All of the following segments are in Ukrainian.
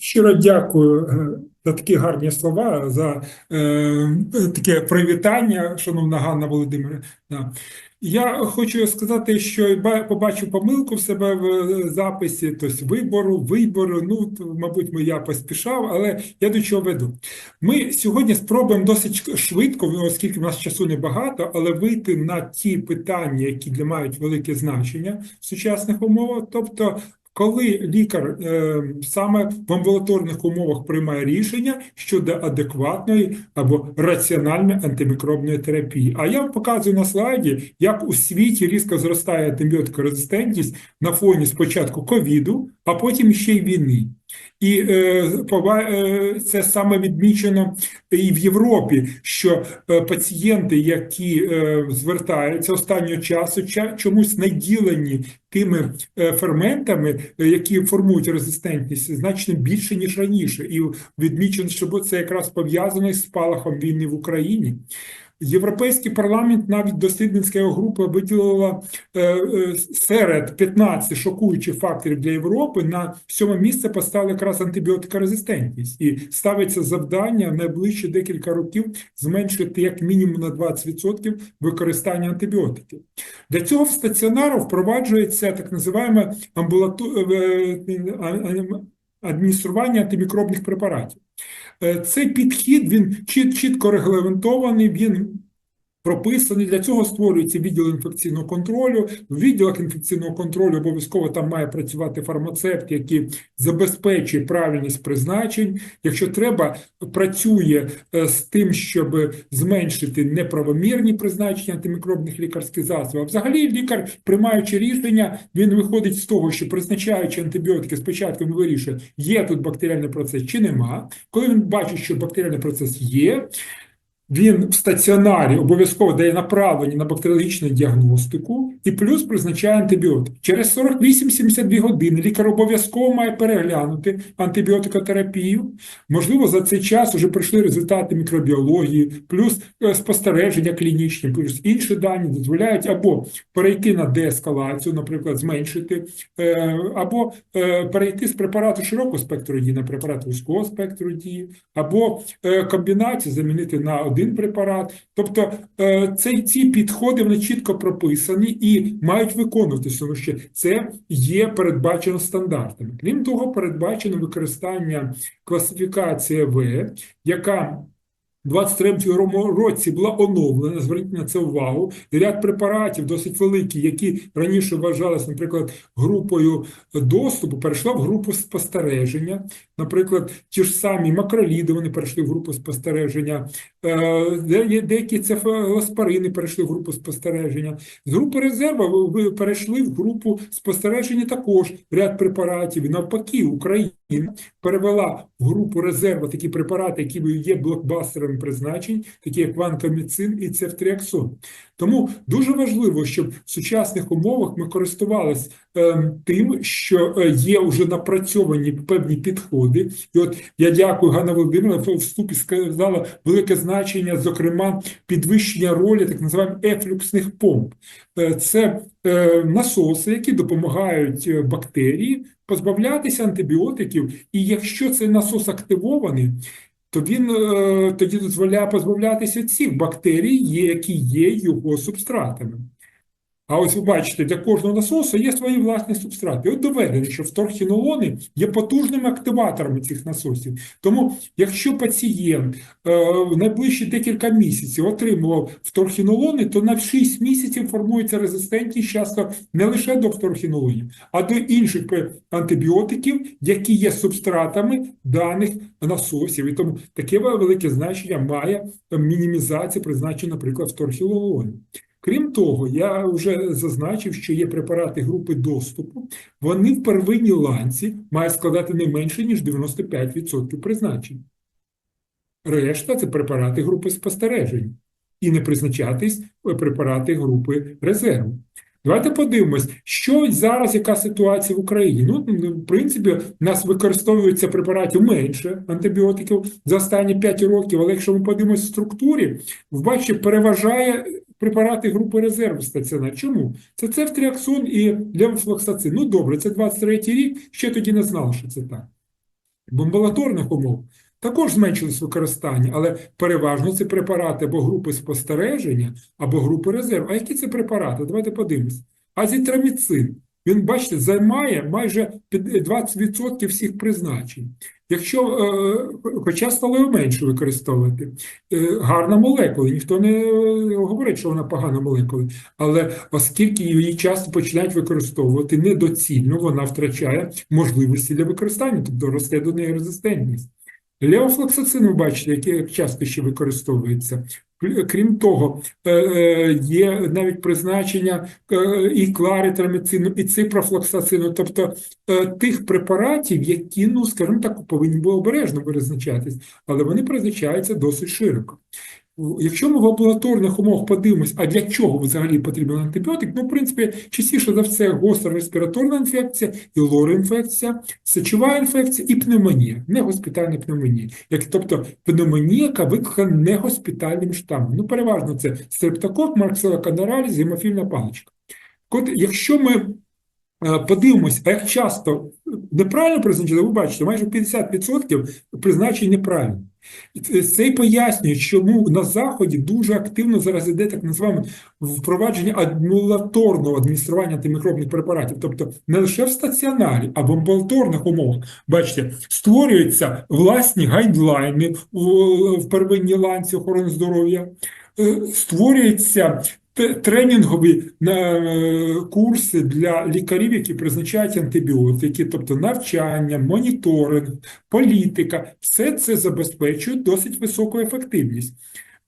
Щиро дякую е, за такі гарні слова, за е, таке привітання, шановна Ганна Володимирівна. Я хочу сказати, що побачив помилку в себе в е, записі, тобто вибору, вибору. Ну, мабуть, я поспішав, але я до чого веду. Ми сьогодні спробуємо досить швидко, ну, оскільки в нас часу небагато, але вийти на ті питання, які для мають велике значення в сучасних умовах, тобто коли лікар е, саме в амбулаторних умовах приймає рішення щодо адекватної або раціональної антимікробної терапії. А я вам показую на слайді, як у світі різко зростає антибіотикорезистентність на фоні спочатку ковіду, а потім ще й війни. І е, е, це саме відмічено і в Європі, що е, пацієнти, які е, звертаються останнього часу, ча- чомусь наділені тими ферментами, які формують резистентність, значно більше ніж раніше, і відмічено, що це якраз пов'язано з спалахом війни в Україні. Європейський парламент навіть дослідницька група виділила е, е, серед 15 шокуючих факторів для Європи на сьоме місце поставили якраз антибіотикорезистентність і ставиться завдання в найближчі декілька років зменшити як мінімум на 20% використання антибіотиків. Для цього в стаціонару впроваджується так називаємо амбулату... е, адміністрування антимікробних препаратів. Е, Цей підхід він чіт- чітко регламентований, він прописаний. Для цього створюється відділ інфекційного контролю. В відділах інфекційного контролю обов'язково там має працювати фармацевт, який забезпечує правильність призначень. Якщо треба, працює е, з тим, щоб зменшити неправомірні призначення антимікробних лікарських засобів. А взагалі лікар, приймаючи рішення, він виходить з того, що призначаючи антибіотики, спочатку він вирішує, є тут бактеріальний процес чи нема. Коли він бачить, що бактеріальний процес є, він в стаціонарі обов'язково дає направлення на бактеріологічну діагностику і плюс призначає антибіотик. Через 48-72 години лікар обов'язково має переглянути антибіотикотерапію. Можливо, за цей час вже прийшли результати мікробіології, плюс е, спостереження клінічні, плюс інші дані дозволяють або перейти на деескалацію, наприклад, зменшити, е, або е, перейти з препарату широкого спектру дії на препарат вузького спектру дії, або комбінацію замінити на один препарат. Тобто е, це, ці підходи вони чітко прописані і мають виконуватися, тому що це є передбачено стандартами. Крім того, передбачено використання класифікації В, яка у 23-му році була оновлена, зверніть на це увагу. Ряд препаратів досить великий, які раніше вважалися, наприклад, групою доступу, перейшла в групу спостереження. Наприклад, ті ж самі макроліди, вони перейшли в групу спостереження, деякі цефалоспорини перейшли в групу спостереження. З групи резерву ви перейшли в групу спостереження також ряд препаратів. І навпаки, Україна перевела в групу резерву такі препарати, які є блокбастерами призначень, такі як ванкоміцин і цефтріаксон. Тому дуже важливо, щоб в сучасних умовах ми користувалися тим, що е, є вже напрацьовані певні підходи. І от я дякую Ганна Володимирівна, вступі сказала велике значення, зокрема, підвищення ролі так називаємо ефлюксних помп. Е, Це е, насоси, які допомагають е, бактерії позбавлятися антибіотиків. І якщо цей насос активований, то він е, тоді дозволяє позбавлятися цих бактерій, які є його субстратами. А ось ви бачите, для кожного насосу є свої власні субстрати. От доведено, що вторхінолони є потужними активаторами цих насосів. Тому, якщо пацієнт е, в найближчі декілька місяців отримував вторхінолони, то на 6 місяців формується резистентність часто не лише до вторхінолонів, а до інших антибіотиків, які є субстратами даних насосів. І тому таке велике значення має мінімізація призначення, наприклад, вторхінолонів. Крім того, я вже зазначив, що є препарати групи доступу. Вони в первинній ланці мають складати не менше, ніж 95% призначень. Решта це препарати групи спостереження і не призначатись е, препарати групи резерву. Давайте подивимось, що зараз, яка ситуація в Україні. Ну, в принципі, у нас використовується препаратів менше антибіотиків за останні 5 років, але якщо ми подивимось в структурі, бачите, переважає препарати групи резерву стаціонар. Чому? Це цефтріаксон і лемфлоксацин. Ну добре, це 23 рік, ще тоді не знали, що це так. В амбулаторних умовах також зменшилось використання, але переважно це препарати або групи спостереження, або групи резерву. А які це препарати? Давайте подивимось. Азітроміцин. Він, бачите, займає майже 20% всіх призначень. Якщо, е, хоча стало менше використовувати, Е, гарна молекула, ніхто не е, говорить, що вона погана молекула, але оскільки її часто починають використовувати недоцільно, вона втрачає можливості для використання, тобто росте до неї резистентність. Леофлоксацин, ви бачите, який часто ще використовується. Крім того, е, е, є навіть призначення е, і кларитраміцину, і ципрофлоксацину, тобто тих препаратів, які, ну, скажімо так, повинні були обережно визначатись, але вони призначаються досить широко. Якщо ми в амбулаторних умовах подивимось, а для чого взагалі потрібен антибіотик, ну, в принципі, частіше за все гостра респіраторна інфекція, і лороінфекція, сечова інфекція і пневмонія, не госпітальна пневмонія. Як, тобто пневмонія, яка викликана не госпітальним штамом. Ну, переважно це стрептокок, канараліз, гемофільна паличка. От якщо ми подивимось, а як часто неправильно призначили, ви бачите, майже 50% призначень неправильно. Це- і пояснює, чому на Заході дуже активно зараз іде так називаємо впровадження амбулаторного адміністрування антимікробних препаратів, тобто не лише в стаціонарі, а в амбулаторних умовах. Бачите, створюються власні гайдлайни в, первинній ланці охорони здоров'я, е, створюються те- тренінгові е, курси для лікарів, які призначають антибіотики, тобто навчання, моніторинг, політика, все це забезпечує досить високу ефективність.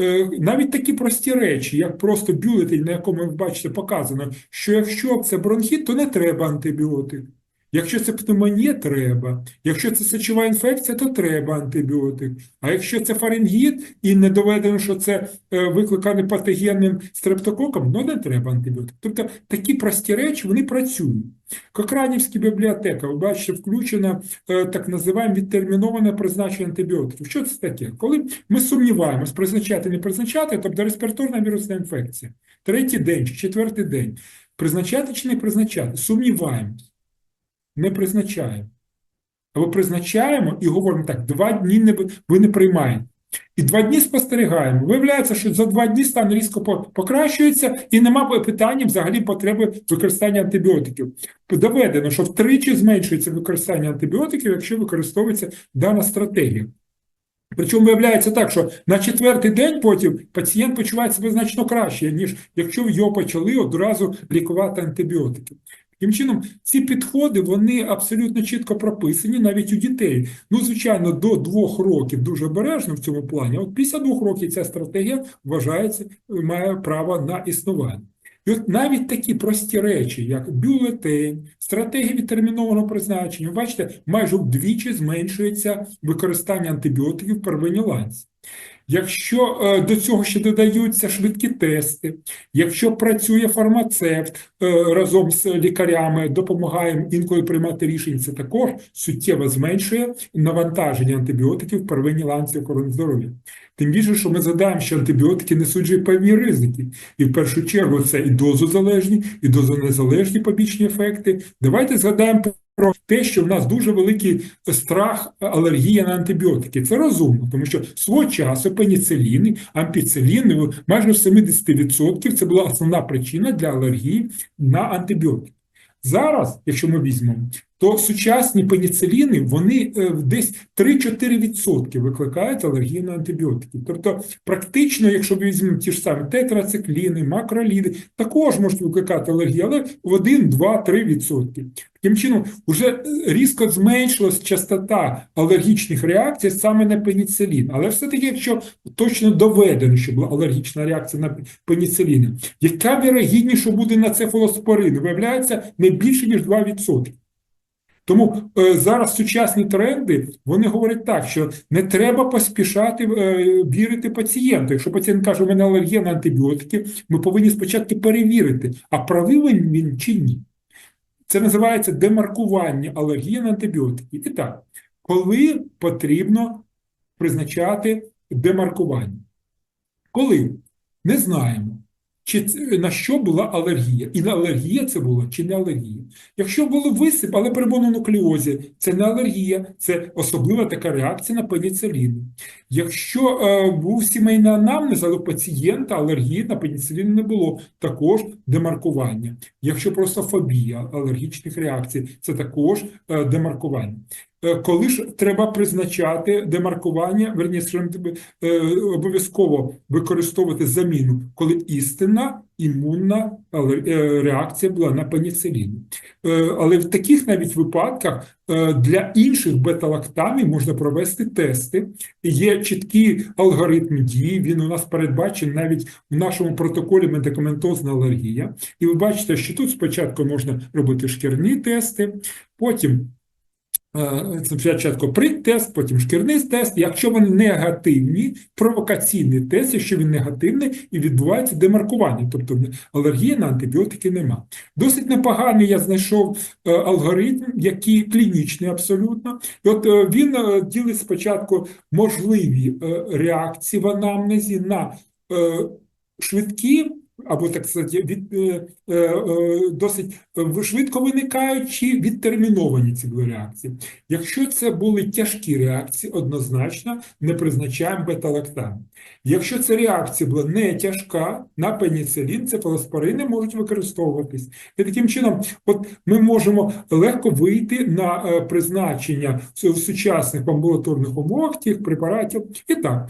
Е, Навіть такі прості речі, як просто бюлетень, на якому ви бачите, показано, що якщо це бронхіт, то не треба антибіотик. Якщо це пневмонія, треба. Якщо це сечова інфекція, то треба антибіотик. А якщо це фарингіт і не доведено, що це е, викликане патогенним стрептококом, ну не треба антибіотик. Тобто такі прості речі, вони працюють. Кокранівська бібліотека, ви бачите, включена е, так називаємо відтерміноване призначення антибіотиків. Що це таке? Коли ми сумніваємось, призначати, не призначати, тобто респіраторна вірусна інфекція, третій день чи четвертий день, призначати чи не призначати, сумніваємось не призначаємо. Або призначаємо і говоримо так, два дні не, ви не приймаєте. І два дні спостерігаємо. Виявляється, що за два дні стан різко покращується і нема питання взагалі потреби використання антибіотиків. Доведено, що втричі зменшується використання антибіотиків, якщо використовується дана стратегія. Причому виявляється так, що на четвертий день потім пацієнт почуває себе значно краще, ніж якщо його почали одразу лікувати антибіотики. Таким чином, ці підходи вони абсолютно чітко прописані навіть у дітей. Ну, звичайно, до двох років дуже обережно в цьому плані. От після двох років ця стратегія вважається, має право на існування. І от навіть такі прості речі, як бюлетень, стратегія відтермінованого призначення, бачите, майже вдвічі зменшується використання антибіотиків в первинній ланці. Якщо е, до цього ще додаються швидкі тести, якщо працює фармацевт е, разом з лікарями, допомагає інколи приймати рішення, це також суттєво зменшує навантаження антибіотиків в первинній ланці охорони здоров'я. Тим більше, що ми згадаємо, що антибіотики несуть певні ризики. І в першу чергу це і дозозалежні, і дозонезалежні побічні ефекти. Давайте згадаємо про те, що в нас дуже великий страх, алергія на антибіотики. Це розумно, тому що свого часу пеніциліни, ампіциліни майже в 70% це була основна причина для алергії на антибіотики. Зараз, якщо ми візьмемо, то сучасні пеніциліни вони е, десь 3-4% викликають алергію на антибіотики. Тобто, практично, якщо ми візьмемо ті ж самі тетрацикліни, макроліди, також можуть викликати алергію, але в 1, 2, 3%. Таким чином, вже різко зменшилась частота алергічних реакцій саме на пеніцилін. Але все-таки, якщо точно доведено, що була алергічна реакція на пеніциліни, яка вірогідність, що буде на цефалоспорин? Виявляється не більше, ніж 2%. Тому е, зараз сучасні тренди вони говорять так, що не треба поспішати е, вірити пацієнту. Якщо пацієнт каже, у мене алергія на антибіотики, ми повинні спочатку перевірити, а правий він, чи ні. Це називається демаркування алергії на антибіотики. І так, коли потрібно призначати демаркування? Коли? Не знаємо. Чи на що була алергія. І на алергія це була чи не алергія. Якщо були висип, але при мононуклеозі, це не алергія, це особлива така реакція на пеніцилін. Якщо е, був сімейний анамнез, але у пацієнта алергії на пеніцилін не було, також демаркування. Якщо просто фобія алергічних реакцій, це також е, демаркування. Е, Коли ж треба призначати демаркування, верніше, е, обов'язково використовувати заміну, коли істинна імунна е, реакція була на пеніцилін. Але в таких навіть випадках для інших бета-лактамів можна провести тести. Є чіткий алгоритм дії, він у нас передбачений навіть в нашому протоколі медикаментозна алергія. І ви бачите, що тут спочатку можна робити шкірні тести, потім спочатку прик-тест, потім шкірний тест. Якщо вони негативні, провокаційний тест, якщо він негативний, і відбувається демаркування, тобто алергії на антибіотики нема. Досить непоганий я знайшов е, алгоритм, який клінічний абсолютно. І от е, він е, ділить спочатку можливі е, реакції в анамнезі на е, швидкі. Або так сказати, від, е, е, е, досить е, швидко виникаючі відтерміновані ці реакції. Якщо це були тяжкі реакції, однозначно не призначаємо бета-лактам. Якщо ця реакція була не тяжка, на пеніцилін, цефалоспорини можуть використовуватись. І таким чином, от ми можемо легко вийти на е, призначення в сучасних амбулаторних умовах тих препаратів. І так,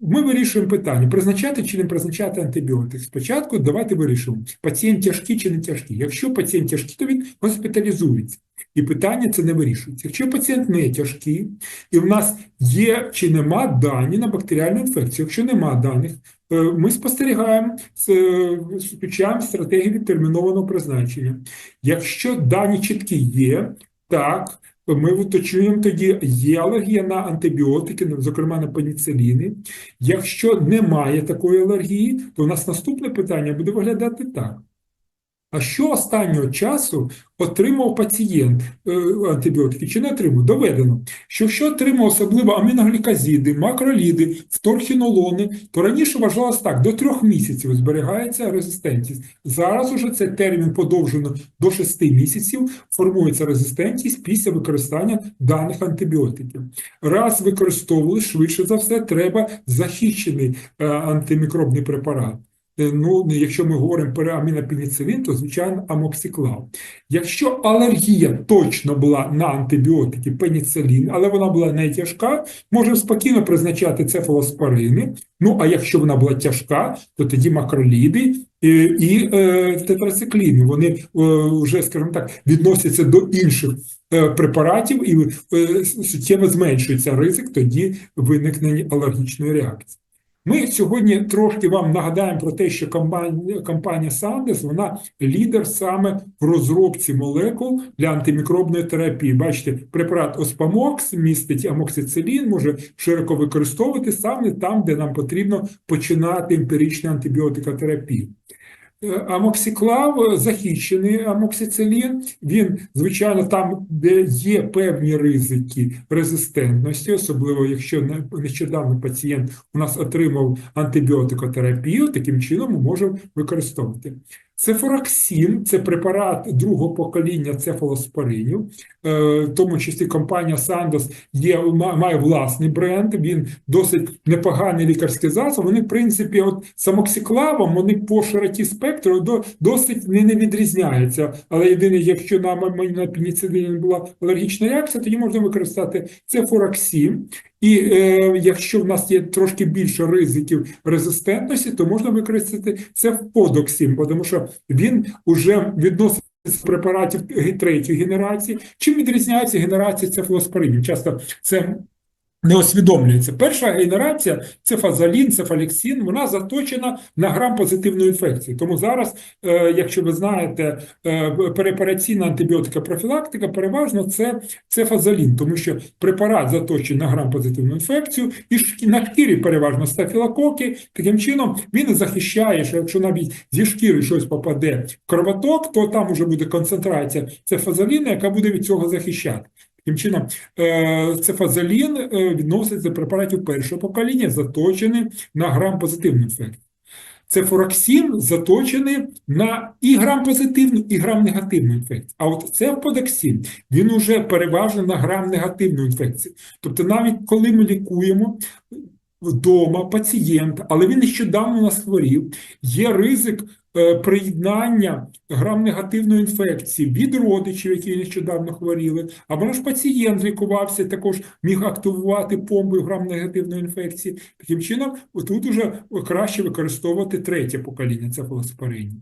ми вирішуємо питання, призначати чи не призначати антибіотик. Спочатку давайте вирішимо, пацієнт тяжкий чи не тяжкий. Якщо пацієнт тяжкий, то він госпіталізується. І питання це не вирішується. Якщо пацієнт не тяжкий, і в нас є чи нема дані на бактеріальну інфекцію. Якщо нема даних, е, ми спостерігаємо, е, включаємо стратегію відтермінованого призначення. Якщо дані чіткі є, так, ми уточнюємо тоді, є алергія на антибіотики, ну, зокрема на пеніциліни. Якщо немає такої алергії, то у нас наступне питання буде виглядати так. А що останнього часу отримав пацієнт е, антибіотики чи не отримав? Доведено, що якщо отримав особливо аміноглікозиди, макроліди, вторхінолони, то раніше вважалось так, до трьох місяців зберігається резистентність. Зараз уже цей термін подовжено до 6 місяців, формується резистентність після використання даних антибіотиків. Раз використовували, швидше за все, треба захищений е, антимікробний препарат. Е, Ну, якщо ми говоримо про амінопеніцилін, то звичайно амоксиклав. Якщо алергія точно була на антибіотики пеніцилін, але вона була не тяжка, можемо спокійно призначати цефалоспорини. Ну а якщо вона була тяжка, то тоді макроліди і, і е, тетрацикліни. Вони е, вже, скажімо так, відносяться до інших е, препаратів і е, суттєво зменшується ризик тоді виникнення алергічної реакції. Ми сьогодні трошки вам нагадаємо про те, що компанія, компанія Sandoz, вона лідер саме в розробці молекул для антимікробної терапії. Бачите, препарат Оспамокс містить амоксицилін, може широко використовувати саме там, де нам потрібно починати емпіричну антибіотикотерапію. Е, Амоксиклав е, захищений амоксицилін. Він, звичайно, там, де є певні ризики резистентності, особливо якщо не- нещодавно пацієнт у нас отримав антибіотикотерапію, таким чином ми можемо використовувати. Цефораксин – це препарат другого покоління цефалоспоринів, е, в тому числі компанія Sandoz є, ма- має власний бренд, він досить непоганий лікарський засіб. Вони, в принципі, от з амоксиклавом, вони по широті спектру до, досить не, не відрізняються. Але єдине, якщо на, на пеніцилін була алергічна реакція, тоді можна використати цефораксин. І е, якщо в нас є трошки більше ризиків резистентності, то можна використати це в подоксім, тому що він уже відноситься з препаратів третьої генерації. Чим відрізняється генерація цефалоспоринів? Часто це не усвідомлюється. Перша генерація цефазолін, цефаліксин, вона заточена на грам позитивної інфекції. Тому зараз, е, якщо ви знаєте, е, переопераційна антибіотика профілактика переважно це цефазолін, тому що препарат заточений на грам позитивну інфекцію, і на шкірі переважно стафілококи. Таким чином він захищає, що якщо навіть зі шкіри щось попаде в кровоток, то там вже буде концентрація цефазоліну, яка буде від цього захищати. Таким чином, е, цефазолін е, відноситься до препаратів першого покоління, заточений на грам позитивну інфекцію. Цефороксин заточений на і грам позитивну, і грам негативну інфекцію. А от цефподоксин, він уже переважно на грам негативну інфекцію. Тобто, навіть коли ми лікуємо вдома пацієнта, але він нещодавно у нас хворів, є ризик е, приєднання грам-негативної інфекції від родичів, які нещодавно хворіли, або наш пацієнт лікувався, також міг активувати помби грам-негативної інфекції. Таким чином, тут уже краще використовувати третє покоління цефалоспоринів.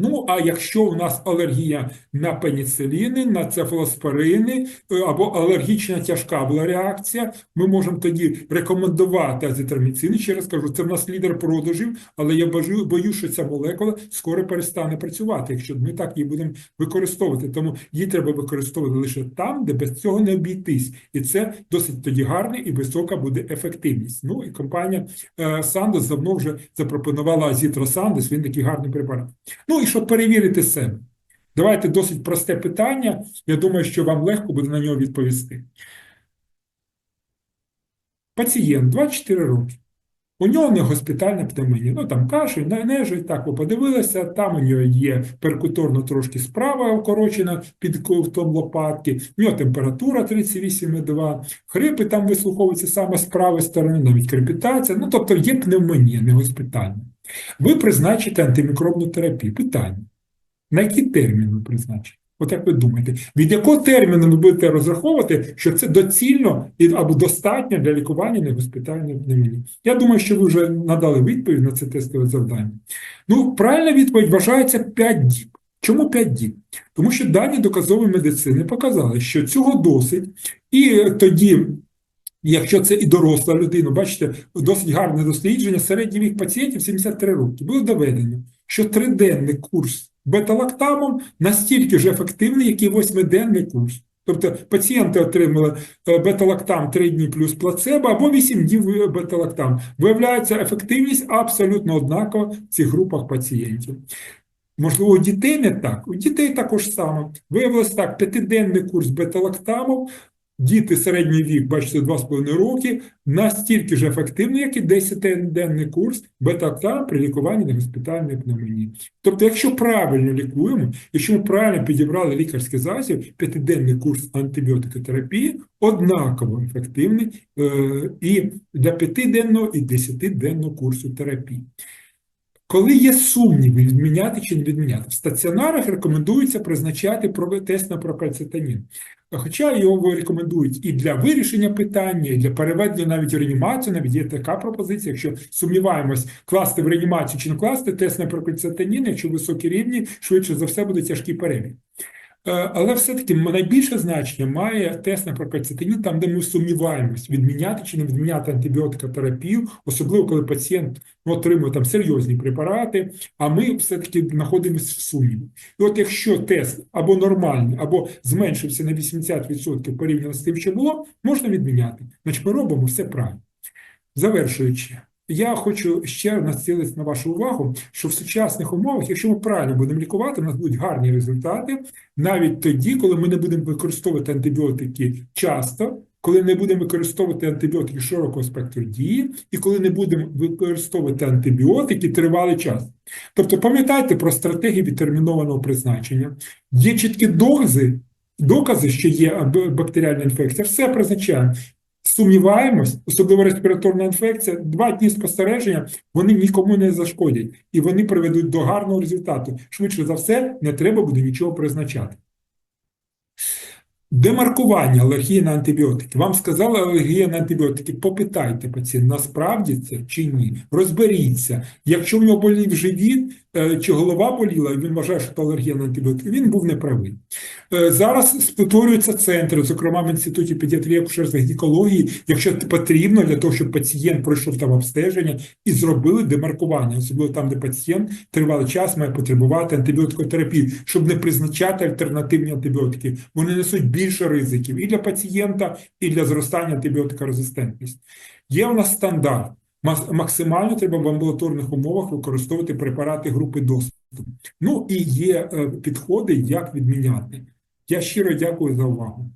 Ну, а якщо у нас алергія на пеніциліни, на цефалоспорини е, або алергічна тяжка була реакція, ми можемо тоді рекомендувати азитроміцин. Ще раз кажу, це в нас лідер продажів, але я боюсь, що ця молекула скоро перестане працювати, якщо ми так її будемо використовувати. Тому її треба використовувати лише там, де без цього не обійтись. І це досить тоді гарна і висока буде ефективність. Ну і компанія е, Сандос давно вже запропонувала азітросандос, він такий гарний препарат. Ну і щоб перевірити себе. Давайте досить просте питання. Я думаю, що вам легко буде на нього відповісти. Пацієнт 24 роки. У нього не госпітальна пневмонія. Ну там кашель, нежить, так ви подивилися, там у нього є перкуторно трошки справа укорочена під ковтом лопатки, у нього температура 38,2, хрипи там вислуховуються саме з правої сторони, навіть крепітація. Ну, тобто є пневмонія, не госпітальна. Ви призначите антимікробну терапію. Питання. На який термін ви призначите? От як ви думаєте, від якого терміну ви будете розраховувати, що це доцільно або достатньо для лікування негоспітальної пневмонії? Я думаю, що ви вже надали відповідь на це тестове завдання. Ну, правильна відповідь вважається 5 діб. Чому 5 діб? Тому що дані доказової медицини показали, що цього досить, і тоді. Якщо це і доросла людина, бачите, досить гарне дослідження, середній вік пацієнтів 73 роки. Було доведено, що триденний курс бета-лактамом настільки ж ефективний, як і восьмиденний курс. Тобто пацієнти отримали е, бета-лактам 3 дні плюс плацебо або 8 днів е, бета-лактам. Виявляється, ефективність абсолютно однакова в цих групах пацієнтів. Можливо, у дітей не так. У дітей також само. Виявилось так, п'ятиденний курс бета-лактаму, діти середній вік, бачите, 2,5 роки, настільки ж ефективний, як і 10-денний курс бета-лактаму при лікуванні негоспітальної пневмонії. Тобто, якщо правильно лікуємо, якщо ми правильно підібрали лікарський засіб, п'ятиденний курс антибіотикотерапії однаково ефективний е, і для п'ятиденного, і десятиденного курсу терапії. Коли є сумніви, відміняти чи не відміняти, в стаціонарах рекомендується призначати тест на прокальцитанін. Хоча його рекомендують і для вирішення питання, і для переведення навіть в реанімацію, навіть є така пропозиція, якщо сумніваємось, класти в реанімацію чи не класти тест на прокальцитанін, якщо високі рівні, швидше за все буде тяжкий перебіг. Е, Але все-таки найбільше значення має тест на пропальцитамін, там, де ми сумніваємось, відміняти чи не відміняти антибіотикотерапію, особливо коли пацієнт ну, отримує там серйозні препарати, а ми все-таки знаходимося в сумніві. І от якщо тест або нормальний, або зменшився на 80% порівняно з тим, що було, можна відміняти. Значить, ми робимо все правильно. Завершуючи, я хочу ще раз націлити на вашу увагу, що в сучасних умовах, якщо ми правильно будемо лікувати, у нас будуть гарні результати, навіть тоді, коли ми не будемо використовувати антибіотики часто, коли не будемо використовувати антибіотики широкого спектру дії, і коли не будемо використовувати антибіотики тривалий час. Тобто пам'ятайте про стратегію відтермінованого призначення. Є чіткі докази, докази, що є бактеріальна інфекція, все призначаємо. Сумніваємось, особливо респіраторна інфекція, два дні спостереження, вони нікому не зашкодять і вони приведуть до гарного результату. Швидше за все, не треба буде нічого призначати. Демаркування алергії на антибіотики. Вам сказали алергія на антибіотики. Попитайте пацієнта, насправді це чи ні. Розберіться. Якщо в нього болів живіт е, чи голова боліла, і він вважає, що це алергія на антибіотики, він був неправий. Е, Зараз створюються центри, зокрема в інституті педіатрії акушерства гінекології, якщо потрібно для того, щоб пацієнт пройшов там обстеження і зробили демаркування, особливо там, де пацієнт тривалий час має потребувати антибіотикотерапії, щоб не призначати альтернативні антибіотики. Вони несуть більше ризиків і для пацієнта, і для зростання антибіотикорезистентності. Є у нас стандарт. Максимально треба в амбулаторних умовах використовувати препарати групи доступу. Ну і є е, підходи, як відміняти. Я щиро дякую за увагу.